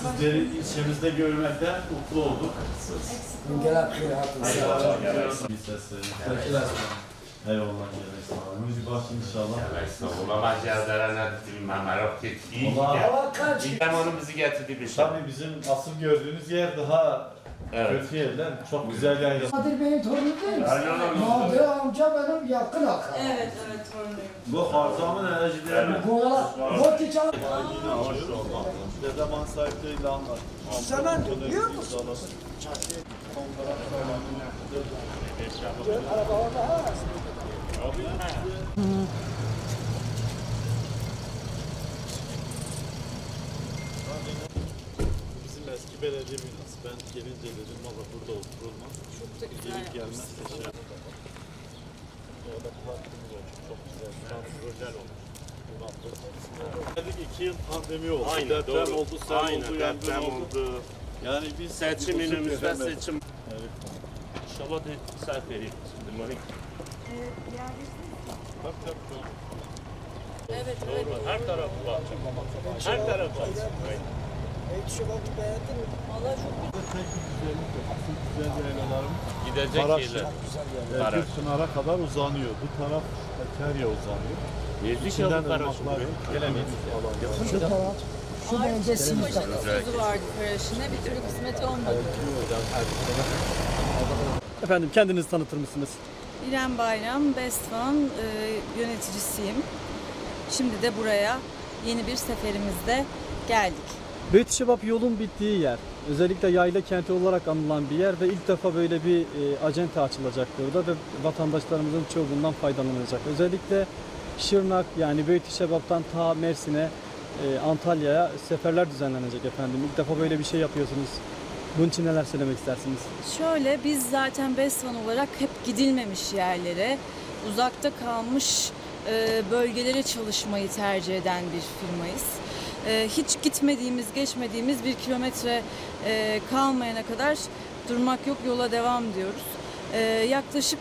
Sizleri ilçemizde görmekten mutlu olduk. Gel hayatım. Lisesi. Eyvallah gelirsin. Müzik başın inşallah. Ulan cihazlara ne dedim ben merak ettim. Kaç? İlham onu bizi getirdi bir şey. Tabii bizim asıl gördüğünüz yer daha Evet. kötü yerler. Çok güzel yerler. Kadir Bey'in torunu değil mi? Aynen öyle. Nadir amca benim yakın akrabam. Evet, evet torunuyum. Bu harcamın enerjilerini Bu ara hoş oldu. Dedeman sahipleriyle anlat. Sen biliyor musun? Araba orada ha. Bizim eski belediye binası. Ben gelince dedim valla burada oturulmaz. Çok da güzel Gelip gelmez teşekkür Orada parkımız olmuş. Çok güzel. Olmuş. Dedik iki yıl pandemi oldu. Aynen deprem doğru. oldu, sel Aynen oldu, yangın deprem oldu. oldu. Yani biz Seçim önümüzde seçim. Evet. İnşallah da sert vereyim. Şimdi Malik. Tabii tabii. Evet, evet. Her taraf var. Her taraf var. Valla çok Tek bir güzellik yok. Asıl güzel yaylalarımız Gidecek yerler. e, bir Pınar'a kadar uzanıyor. Bu taraf Hakkari'ye uzanıyor. Yedik ya bu şimdi. Gelemeyiz. Şu taraf. Şu bence. Paşa'nın sözü vardı Karaşin'e. Bir türlü kısmet olmadı. Efendim kendinizi tanıtır mısınız? İrem Bayram, Best One e, yöneticisiyim. Şimdi de buraya yeni bir seferimizde geldik. Beyt Şebap yolun bittiği yer. Özellikle yayla kenti olarak anılan bir yer ve ilk defa böyle bir e, acente açılacak burada ve vatandaşlarımızın çoğu bundan faydalanacak. Özellikle Şırnak yani Beyt Şebap'tan ta Mersin'e, e, Antalya'ya seferler düzenlenecek efendim. İlk defa böyle bir şey yapıyorsunuz. Bunun için neler söylemek istersiniz? Şöyle biz zaten Best One olarak hep gidilmemiş yerlere, uzakta kalmış e, bölgelere çalışmayı tercih eden bir firmayız. E, Hiç gitmediğimiz, geçmediğimiz bir kilometre e, kalmayana kadar durmak yok, yola devam diyoruz. E, Yaklaşık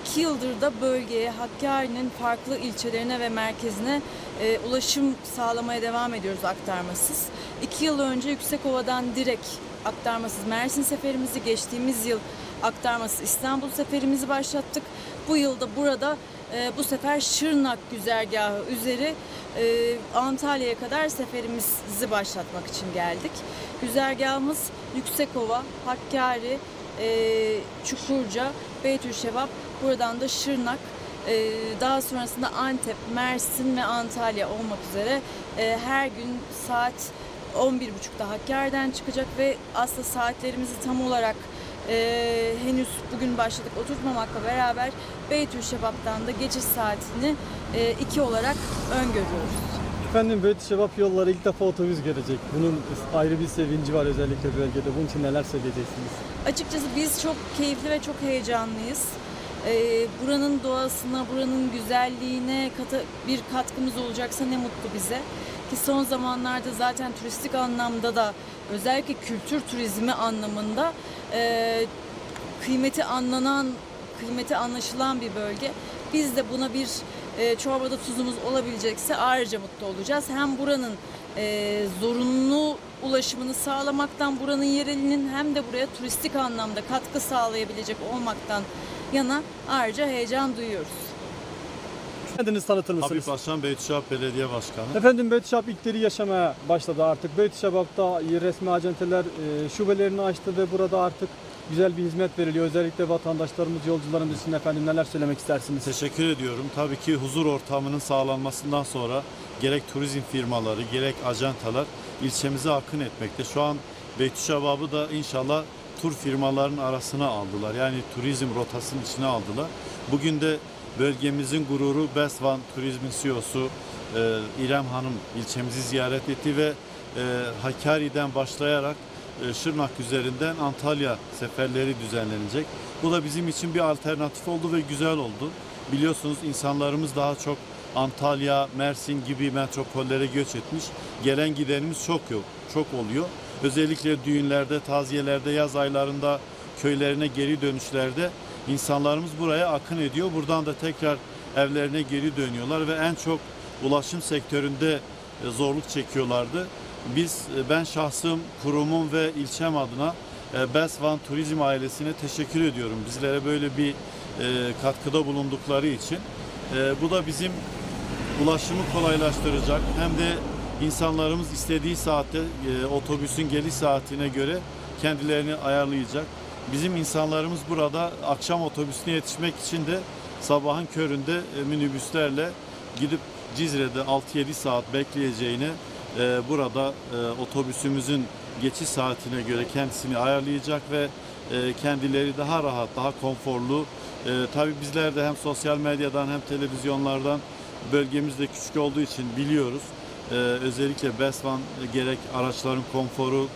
iki yıldır da bölgeye, Hakkari'nin farklı ilçelerine ve merkezine e, ulaşım sağlamaya devam ediyoruz aktarmasız. İki yıl önce Yüksekova'dan direkt aktarmasız Mersin seferimizi geçtiğimiz yıl aktarmasız İstanbul seferimizi başlattık. Bu yılda burada e, bu sefer Şırnak güzergahı üzeri e, Antalya'ya kadar seferimizi başlatmak için geldik. Güzergahımız Yüksekova, Hakkari, e, Çukurca, Beytülşevap, buradan da Şırnak, e, daha sonrasında Antep, Mersin ve Antalya olmak üzere her gün saat 11.30'da Hakkari'den çıkacak ve aslında saatlerimizi tam olarak e, henüz bugün başladık oturtmamakla beraber Beytülşebap'tan da geçiş saatini 2 olarak öngörüyoruz. Efendim Beyt Şebap yolları ilk defa otobüs gelecek. Bunun ayrı bir sevinci var özellikle bölgede. Bunun için neler söyleyeceksiniz? Açıkçası biz çok keyifli ve çok heyecanlıyız. Ee, buranın doğasına, buranın güzelliğine kata, bir katkımız olacaksa ne mutlu bize. Ki son zamanlarda zaten turistik anlamda da özellikle kültür turizmi anlamında e, kıymeti anlanan, kıymeti anlaşılan bir bölge. Biz de buna bir e, çorbada tuzumuz olabilecekse ayrıca mutlu olacağız. Hem buranın e, zorunlu ulaşımını sağlamaktan buranın yerelinin hem de buraya turistik anlamda katkı sağlayabilecek olmaktan yana ayrıca heyecan duyuyoruz. Kendinizi tanıtır mısınız? Habib Hasan Beytüşahap Belediye Başkanı. Efendim Beyt Şebap ilkleri yaşamaya başladı artık. Beyt Şebap'ta resmi acenteler e, şubelerini açtı ve burada artık güzel bir hizmet veriliyor. Özellikle vatandaşlarımız, yolcularımız için efendim neler söylemek istersiniz? Teşekkür ediyorum. Tabii ki huzur ortamının sağlanmasından sonra gerek turizm firmaları gerek ajantalar ilçemize akın etmekte. Şu an Beytüşşabab'ı da inşallah tur firmalarının arasına aldılar. Yani turizm rotasının içine aldılar. Bugün de bölgemizin gururu Besvan Turizm'in CEO'su e, İrem Hanım ilçemizi ziyaret etti ve e, Hakkari'den başlayarak e, Şırnak üzerinden Antalya seferleri düzenlenecek. Bu da bizim için bir alternatif oldu ve güzel oldu. Biliyorsunuz insanlarımız daha çok Antalya, Mersin gibi metropollere göç etmiş. Gelen gidenimiz çok yok, çok oluyor. Özellikle düğünlerde, taziyelerde, yaz aylarında köylerine geri dönüşlerde insanlarımız buraya akın ediyor. Buradan da tekrar evlerine geri dönüyorlar ve en çok ulaşım sektöründe e, zorluk çekiyorlardı. Biz, e, ben şahsım, kurumum ve ilçem adına e, Besvan Turizm ailesine teşekkür ediyorum. Bizlere böyle bir katkıda bulundukları için. Bu da bizim ulaşımı kolaylaştıracak hem de insanlarımız istediği saatte otobüsün geliş saatine göre kendilerini ayarlayacak. Bizim insanlarımız burada akşam otobüsüne yetişmek için de sabahın köründe e, minibüslerle gidip Cizre'de 6-7 saat bekleyeceğine e, burada e, otobüsümüzün geçiş saatine göre kendisini ayarlayacak ve kendileri daha rahat, daha konforlu. Tabii bizler de hem sosyal medyadan hem televizyonlardan bölgemiz de küçük olduğu için biliyoruz. Özellikle Besvan gerek araçların konforu,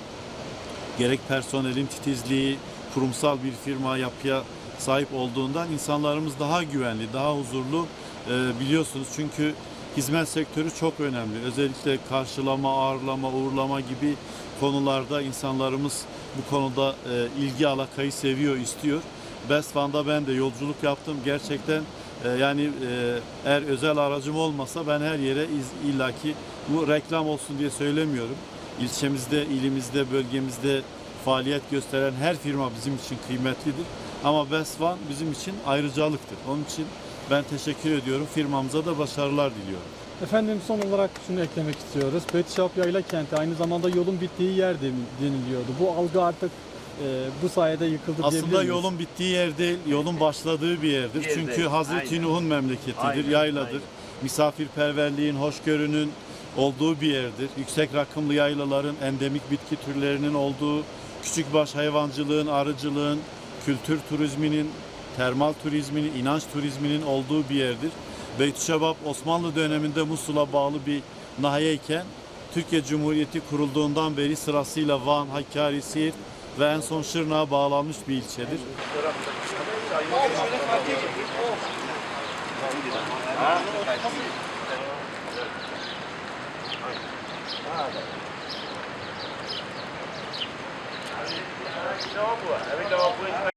gerek personelin titizliği, kurumsal bir firma yapıya sahip olduğundan insanlarımız daha güvenli, daha huzurlu Ee, biliyorsunuz. Çünkü hizmet sektörü çok önemli. Özellikle karşılama, ağırlama, uğurlama gibi konularda insanlarımız bu konuda e, ilgi alakayı seviyor, istiyor. Besvan'da ben de yolculuk yaptım. Gerçekten e, yani e, eğer özel aracım olmasa ben her yere iz, illaki bu reklam olsun diye söylemiyorum. İlçemizde, ilimizde, bölgemizde faaliyet gösteren her firma bizim için kıymetlidir. Ama Besvan bizim için ayrıcalıktır. Onun için ben teşekkür ediyorum. Firmamıza da başarılar diliyorum. Efendim son olarak şunu eklemek istiyoruz. Betişap Yayla Kenti aynı zamanda yolun bittiği yer de- deniliyordu. Bu algı artık e, bu sayede yıkıldı diyebilir Aslında miyiz? yolun bittiği yer değil, yolun başladığı bir yerdir. Yer Çünkü değil, Hazreti aynen. Nuh'un memleketidir, Aynen, yayladır. aynen. Misafirperverliğin, hoşgörünün olduğu bir yerdir. Yüksek rakımlı yaylaların, endemik bitki türlerinin olduğu, küçükbaş hayvancılığın, arıcılığın, kültür turizminin, termal turizminin, inanç turizminin olduğu bir yerdir. Beytüşebap Osmanlı döneminde Musul'a bağlı bir nahiyeyken Türkiye Cumhuriyeti kurulduğundan beri sırasıyla Van, Hakkari, Siirt ve en son Şırnak'a bağlanmış bir ilçedir. Nova, every dog wins